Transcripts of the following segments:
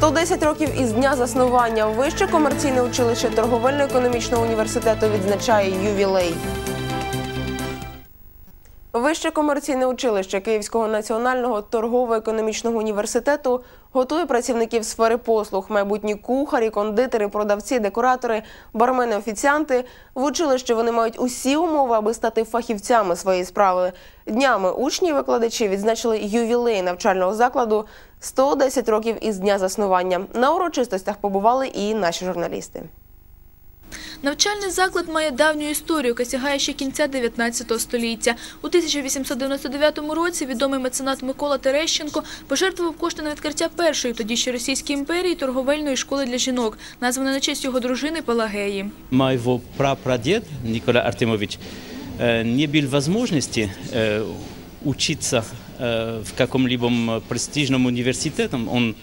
110 років із дня заснування Вище комерційне училище торговельно-економічного університету відзначає ювілей. Вище комерційне училище Київського національного торгово-економічного університету готує працівників сфери послуг, майбутні кухарі, кондитери, продавці, декоратори, бармени, офіціанти. В училищі вони мають усі умови, аби стати фахівцями своєї справи. Днями учні викладачі відзначили ювілей навчального закладу 110 років із дня заснування. На урочистостях побували і наші журналісти. Навчальний заклад має давню історію, яка сягає ще кінця 19 століття. У 1899 році відомий меценат Микола Терещенко пожертвував кошти на відкриття першої тоді ще Російської імперії торговельної школи для жінок, названої на честь його дружини Пелагеї. моего прапрадед Николай Артемович э, не был возможности э, учиться э, в каком-либо престижном университете. Он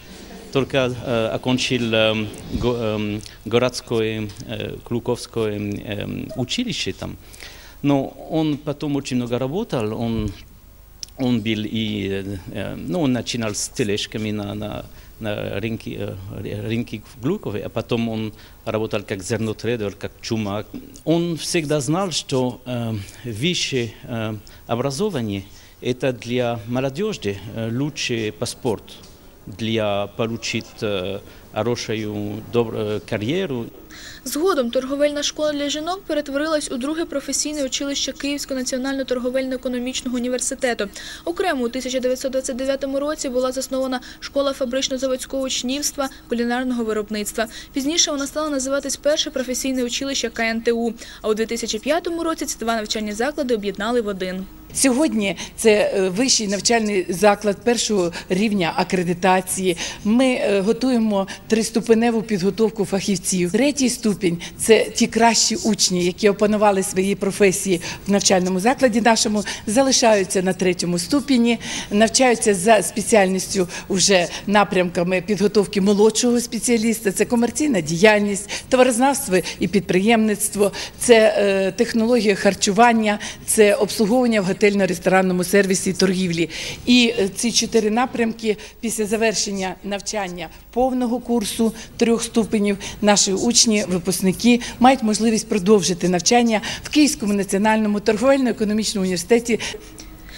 только э, окончил э, го- эм, городское э, Клуковское э, училище там. Но он потом очень много работал, он он был и, э, э, ну, он начинал с тележками на, на, на рынке, э, рынке в Глукове, а потом он работал как зернотрейдер, как чумак. Он всегда знал, что э, высшее э, образование – это для молодежи э, лучший паспорт для получить э, хорошую добрую карьеру Згодом торговельна школа для жінок перетворилась у друге професійне училище Київського національного торговельно-економічного університету. Окремо у 1929 році була заснована школа фабрично-заводського учнівства кулінарного виробництва. Пізніше вона стала називатись перше професійне училище КНТУ. А у 2005 році ці два навчальні заклади об'єднали в один. Сьогодні це е, вищий навчальний заклад першого рівня акредитації. Ми е, готуємо триступеневу підготовку фахівців. Третій ступінь це ті кращі учні, які опанували свої професії в навчальному закладі нашому, залишаються на третьому ступені, навчаються за спеціальністю уже напрямками підготовки молодшого спеціаліста. Це комерційна діяльність, товарознавство і підприємництво, це е, технологія харчування, це обслуговування в готельно-ресторанному сервісі і торгівлі. І е, ці чотири напрямки після завершення навчання повного курсу трьох ступенів наші учні, випускники мають можливість продовжити навчання в Київському національному торговельно-економічному університеті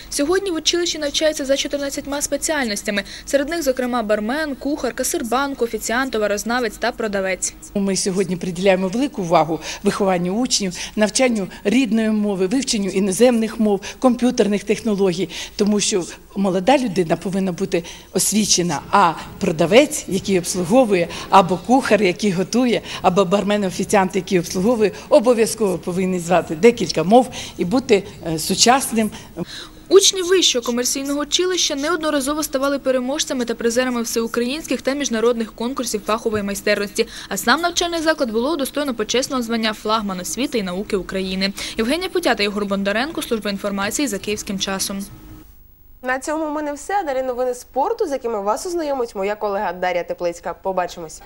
Сьогодні в училищі навчаються за 14 спеціальностями. Серед них, зокрема, бармен, кухар, касир банку, офіціант, товарознавець та продавець. Ми сьогодні приділяємо велику увагу вихованню учнів, навчанню рідної мови, вивченню іноземних мов, комп'ютерних технологій, тому що молода людина повинна бути освічена. А продавець, який обслуговує, або кухар, який готує, або бармен-офіціант, який обслуговує, обов'язково повинні знати декілька мов і бути е, сучасним. Учні вищого комерційного училища неодноразово ставали переможцями та призерами всеукраїнських та міжнародних конкурсів фахової майстерності. А сам навчальний заклад було удостоєно почесного звання флагман освіти і науки України. Євгенія Путята, Ігор Бондаренко, служба інформації за київським часом. На цьому в мене все. Далі новини спорту, з якими вас ознайомить моя колега Дар'я Теплицька. Побачимось.